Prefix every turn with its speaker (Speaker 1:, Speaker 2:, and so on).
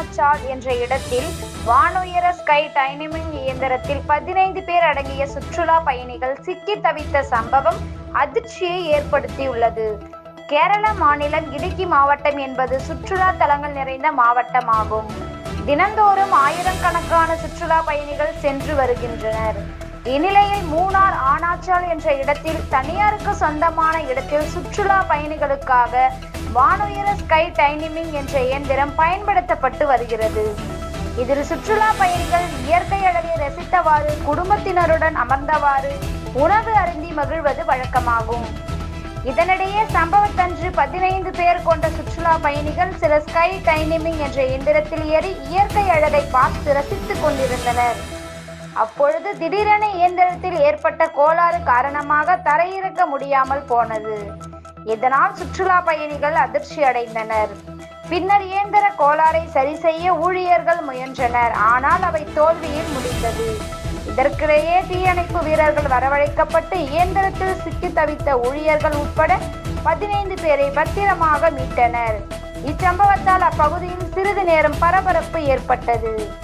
Speaker 1: ஆனாச்சால் என்ற இடத்தில் வானுயர ஸ்கை டைனமிங் இயந்திரத்தில் பதினைந்து பேர் அடங்கிய சுற்றுலா பயணிகள் சிக்கி தவித்த சம்பவம் அதிர்ச்சியை ஏற்படுத்தியுள்ளது. கேரள மாநிலம் இடுக்கி மாவட்டம் என்பது சுற்றுலா தலங்கள் நிறைந்த மாவட்டமாகும். தினந்தோறும் ஆயிரக்கணக்கான சுற்றுலா பயணிகள் சென்று வருகின்றனர். இந்நிலையில் மூணார் ஆனாச்சால் என்ற இடத்தில் தனியாருக்கு சொந்தமான இடத்தில் சுற்றுலா பயணிகளுக்காக வானுயர ஸ்கை டைனிமிங் என்ற இயந்திரம் பயன்படுத்தப்பட்டு வருகிறது. இதில் சுற்றுலா பயணிகள் இயற்கை அழகை ரசித்தவாறு குடும்பத்தினருடன் அமர்ந்தவாறு உணவு அருந்தி மகிழ்வது வழக்கமாகும். இதனிடையே சம்பவத்தன்று பதினைந்து பேர் கொண்ட சுற்றுலா பயணிகள் சில ஸ்கை டைனிமிங் என்ற இயந்திரத்தில் ஏறி இயற்கை அழகை பார்த்து ரசித்துக் கொண்டிருந்தனர். அப்பொழுது திடீரென இயந்திரத்தில் ஏற்பட்ட கோளாறு காரணமாக தரையிறக்க முடியாமல் போனது. இதனால் சுற்றுலா பயணிகள் அதிர்ச்சி அடைந்தனர். பின்னர் இயந்திர கோளாறை சரி செய்ய ஊழியர்கள் முயன்றனர். ஆனால் அவை தோல்வியில் முடிந்தது. இதற்கிடையே தீயணைப்பு வீரர்கள் வரவழைக்கப்பட்டு இயந்திரத்தில் சிக்கி தவித்த ஊழியர்கள் உட்பட பதினைந்து பேரை பத்திரமாக மீட்டனர். இச்சம்பவத்தால் அப்பகுதியில் சிறிது நேரம் பரபரப்பு ஏற்பட்டது.